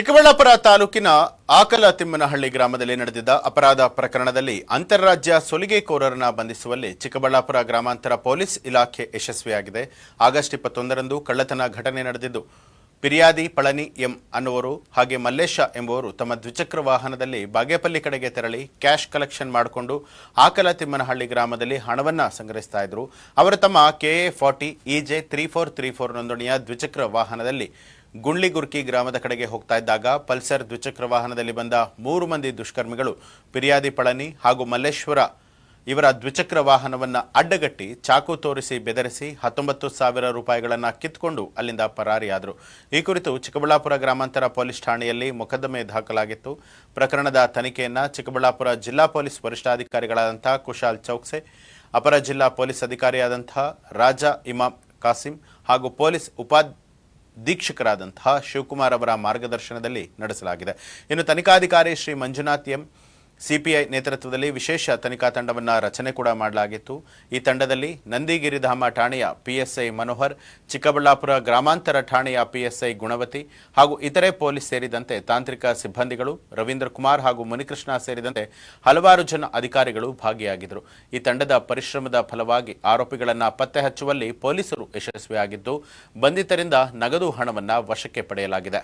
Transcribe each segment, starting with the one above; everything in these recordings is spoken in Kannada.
ಚಿಕ್ಕಬಳ್ಳಾಪುರ ತಾಲೂಕಿನ ಆಕಲ ತಿಮ್ಮನಹಳ್ಳಿ ಗ್ರಾಮದಲ್ಲಿ ನಡೆದಿದ್ದ ಅಪರಾಧ ಪ್ರಕರಣದಲ್ಲಿ ಅಂತಾರಾಜ್ಯ ಸುಲಿಗೆಕೋರರನ್ನ ಬಂಧಿಸುವಲ್ಲಿ ಚಿಕ್ಕಬಳ್ಳಾಪುರ ಗ್ರಾಮಾಂತರ ಪೊಲೀಸ್ ಇಲಾಖೆ ಯಶಸ್ವಿಯಾಗಿದೆ. ಆಗಸ್ಟ್ ಇಪ್ಪತ್ತೊಂದರಂದು ಕಳ್ಳತನ ಘಟನೆ ನಡೆದಿದ್ದು, ಪಿರಿಯಾದಿ, ಪಳನಿ ಎಂ ಅನ್ನುವರು ಹಾಗೆ ಮಲ್ಲೇಶ ಎಂಬುವರು ತಮ್ಮ ದ್ವಿಚಕ್ರ ವಾಹನದಲ್ಲಿ ಬಾಗೇಪಲ್ಲಿ ಕಡೆಗೆ ತೆರಳಿ ಕ್ಯಾಶ್ ಕಲೆಕ್ಷನ್ ಮಾಡಿಕೊಂಡು ಆಕಲ ತಿಮ್ಮನಹಳ್ಳಿ ಗ್ರಾಮದಲ್ಲಿ ಹಣವನ್ನು ಸಂಗ್ರಹಿಸ್ತಾ ಇದ್ರು. ಅವರು ತಮ್ಮ KA forty EJ three four three four ನೋಂದಣಿಯ ದ್ವಿಚಕ್ರ ವಾಹನದಲ್ಲಿ ಗುಂಡ್ಲಿಗುರ್ಕಿ ಗ್ರಾಮದ ಕಡೆಗೆ ಹೋಗ್ತಾ ಇದ್ದಾಗ ಪಲ್ಸರ್ ದ್ವಿಚಕ್ರ ವಾಹನದಲ್ಲಿ ಬಂದ ಮೂರು ಮಂದಿ ದುಷ್ಕರ್ಮಿಗಳು ಪಿರಿಯಾದಿ ಪಳನಿ ಹಾಗೂ ಮಲ್ಲೇಶ್ವರ ಇವರ ದ್ವಿಚಕ್ರ ವಾಹನವನ್ನು ಅಡ್ಡಗಟ್ಟಿ ಚಾಕು ತೋರಿಸಿ ಬೆದರಿಸಿ ಹತ್ತೊಂಬತ್ತು ಸಾವಿರ ರೂಪಾಯಿಗಳನ್ನು ಕಿತ್ಕೊಂಡು ಅಲ್ಲಿಂದ ಪರಾರಿಯಾದರು. ಈ ಕುರಿತು ಚಿಕ್ಕಬಳ್ಳಾಪುರ ಗ್ರಾಮಾಂತರ ಪೊಲೀಸ್ ಠಾಣೆಯಲ್ಲಿ ಮೊಕದ್ದಮೆ ದಾಖಲಾಗಿತ್ತು. ಪ್ರಕರಣದ ತನಿಖೆಯನ್ನು ಚಿಕ್ಕಬಳ್ಳಾಪುರ ಜಿಲ್ಲಾ ಪೊಲೀಸ್ ವರಿಷ್ಠಾಧಿಕಾರಿಗಳಾದಂಥ ಕುಶಾಲ್ ಚೌಕ್ಸೆ, ಅಪರ ಜಿಲ್ಲಾ ಪೊಲೀಸ್ ಅಧಿಕಾರಿಯಾದಂಥ ರಾಜಾ ಇಮಾಮ್ ಕಾಸಿಂ ಹಾಗೂ ಪೊಲೀಸ್ ಉಪಾಧ್ಯ ದೀಕ್ಷಕರಾದಂತಹ ಶಿವಕುಮಾರ್ ಅವರ ಮಾರ್ಗದರ್ಶನದಲ್ಲಿ ನಡೆಸಲಾಗಿದೆ. ಇನ್ನು ತನಿಖಾಧಿಕಾರಿ ಶ್ರೀ ಮಂಜುನಾಥ್ ಎಂ ಸಿಪಿಐ ನೇತೃತ್ವದಲ್ಲಿ ವಿಶೇಷ ತನಿಖಾ ತಂಡವನ್ನು ರಚನೆ ಕೂಡ ಮಾಡಲಾಗಿತ್ತು. ಈ ತಂಡದಲ್ಲಿ ನಂದಿಗಿರಿಧಾಮ ಠಾಣೆಯ ಪಿಎಸ್ಐ ಮನೋಹರ್, ಚಿಕ್ಕಬಳ್ಳಾಪುರ ಗ್ರಾಮಾಂತರ ಠಾಣೆಯ ಪಿಎಸ್ಐ ಗುಣವತಿ ಹಾಗೂ ಇತರೆ ಪೊಲೀಸ್ ಸೇರಿದಂತೆ ತಾಂತ್ರಿಕ ಸಿಬ್ಬಂದಿಗಳು ರವೀಂದ್ರ ಕುಮಾರ್ ಹಾಗೂ ಮುನಿಕೃಷ್ಣ ಸೇರಿದಂತೆ ಹಲವಾರು ಜನ ಅಧಿಕಾರಿಗಳು ಭಾಗಿಯಾಗಿದ್ದರು. ಈ ತಂಡದ ಪರಿಶ್ರಮದ ಫಲವಾಗಿ ಆರೋಪಿಗಳನ್ನು ಪತ್ತೆ ಹಚ್ಚುವಲ್ಲಿ ಪೊಲೀಸರು ಯಶಸ್ವಿಯಾಗಿದ್ದು, ಬಂಧಿತರಿಂದ ನಗದು ಹಣವನ್ನು ವಶಕ್ಕೆ ಪಡೆಯಲಾಗಿದೆ.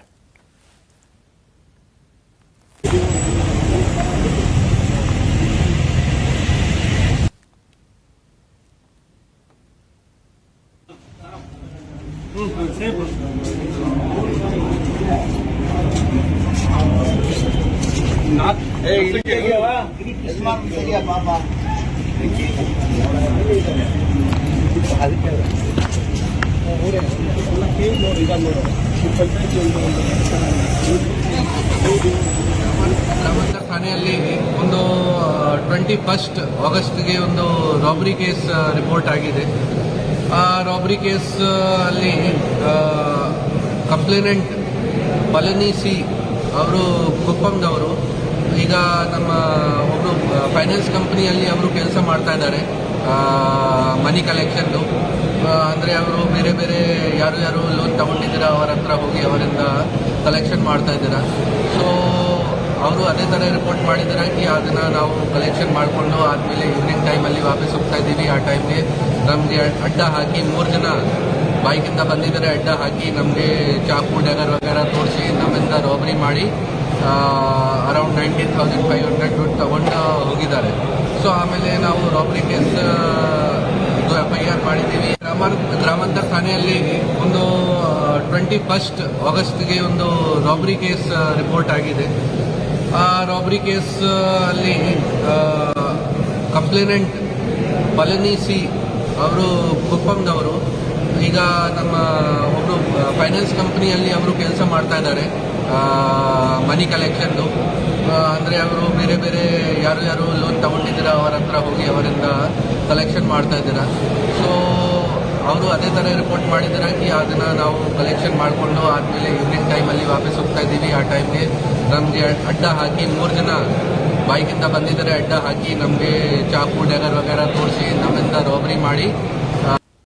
ಗ್ರಾಮಾಂತರ ಠಾಣೆಯಲ್ಲಿ ಒಂದು ಟ್ವೆಂಟಿ ಫಸ್ಟ್ ಆಗಸ್ಟ್ಗೆ ಒಂದು ರಾಬರಿ ಕೇಸ್ ರಿಪೋರ್ಟ್ ಆಗಿದೆ. ಆ ರಾಬರಿ ಕೇಸ್ ಅಲ್ಲಿ ಕಂಪ್ಲೇನೆಂಟ್ ಪಳನಿ ಸಿ ಅವರು ಕುಪ್ಪಂದವರು ಈಗ ನಮ್ಮ ಒಬ್ಬರು ಫೈನಾನ್ಸ್ ಕಂಪ್ನಿಯಲ್ಲಿ ಅವರು ಕೆಲಸ ಮಾಡ್ತಾ ಇದ್ದಾರೆ. ಮನಿ ಕಲೆಕ್ಷನ್ದು ಅಂದರೆ ಅವರು ಬೇರೆ ಬೇರೆ ಯಾರು ಯಾರು ಲೋನ್ ತಗೊಂಡಿದ್ದೀರಾ, ಅವರ ಹತ್ರ ಹೋಗಿ ಅವರಿಂದ ಕಲೆಕ್ಷನ್ ಮಾಡ್ತಾ ಇದ್ದೀರಾ. ಸೊ ಅವರು ಅದೇ ಥರ ರಿಪೋರ್ಟ್ ಮಾಡಿದ್ದಾರೆ ಕಿ ಅದನ್ನು ನಾವು ಕಲೆಕ್ಷನ್ ಮಾಡಿಕೊಂಡು ಆದಮೇಲೆ ಈವ್ನಿಂಗ್ ಟೈಮಲ್ಲಿ ವಾಪಸ್ ಹೋಗ್ತಾ ಇದ್ದೀವಿ. ಆ ಟೈಮ್ಗೆ ನಮಗೆ ಅಡ್ಡ ಹಾಕಿ ಮೂರು ಜನ ಬೈಕಿಂದ ಬಂದಿದ್ದಾರೆ. ಅಡ್ಡ ಹಾಕಿ ನಮಗೆ ಚಾಕು ಡಗರ್ ವಗೇರ ತೋರಿಸಿ ನಮ್ಮಿಂದ ರಾಬರಿ ಮಾಡಿ around nineteen thousand five hundred ದುಡ್ಡು ತಗೊಂಡು ಹೋಗಿದ್ದಾರೆ. ಸೊ ಆಮೇಲೆ ನಾವು ರಾಬರಿ ಕೇಸ್ ಇದು ಎಫ್ ಐ ಆರ್ ಮಾಡಿದ್ದೀವಿ. ಗ್ರಾಮ ಗ್ರಾಮಾಂತರ ಠಾಣೆಯಲ್ಲಿ ಒಂದು ಟ್ವೆಂಟಿ ಫಸ್ಟ್ ಆಗಸ್ಟ್ಗೆ ಒಂದು ರಾಬರಿ ಕೇಸ್ ರಿಪೋರ್ಟ್ ಆಗಿದೆ. ಆ ರಾಬರಿ ಕೇಸ್ ಅಲ್ಲಿ ಕಂಪ್ಲೇನೆಂಟ್ ಪಳನಿ ಸಿ ಅವರು ಕುಪ್ಪಂದವರು ಈಗ ನಮ್ಮ ಒಬ್ಬರು ಫೈನಾನ್ಸ್ ಕಂಪ್ನಿಯಲ್ಲಿ ಅವರು ಕೆಲಸ ಮಾಡ್ತಾ ಇದ್ದಾರೆ. ಮನಿ ಕಲೆಕ್ಷನ್ದು ಅಂದರೆ ಅವರು ಬೇರೆ ಬೇರೆ ಯಾರು ಯಾರು ಲೋನ್ ತಗೊಂಡಿದ್ದೀರಾ, ಅವರ ಹತ್ರ ಹೋಗಿ ಅವರಿಂದ ಕಲೆಕ್ಷನ್ ಮಾಡ್ತಾ ಇದ್ದೀರಾ. ಸೊ ಅವರು ಅದೇ ಥರ ರಿಪೋರ್ಟ್ ಮಾಡಿದ್ದಾರೆ ಕಿ ಅದನ್ನು ನಾವು ಕಲೆಕ್ಷನ್ ಮಾಡಿಕೊಂಡು ಆದಮೇಲೆ ಈವ್ನಿಂಗ್ ಟೈಮಲ್ಲಿ ವಾಪಸ್ ಹೋಗ್ತಾ ಇದ್ದೀವಿ. ಆ ಟೈಮ್ಗೆ ನಮಗೆ ಅಡ್ಡ ಹಾಕಿ ಮೂರು ಜನ ಬೈಕಿಂದ ಬಂದಿದ್ದಾರೆ. ಅಡ್ಡ ಹಾಕಿ ನಮಗೆ ಚಾಕು, ಡ್ಯಾಗರ್ ವಗೇರ ತೋರಿಸಿ ನಮ್ಮಿಂದ ರಾಬರಿ ಮಾಡಿ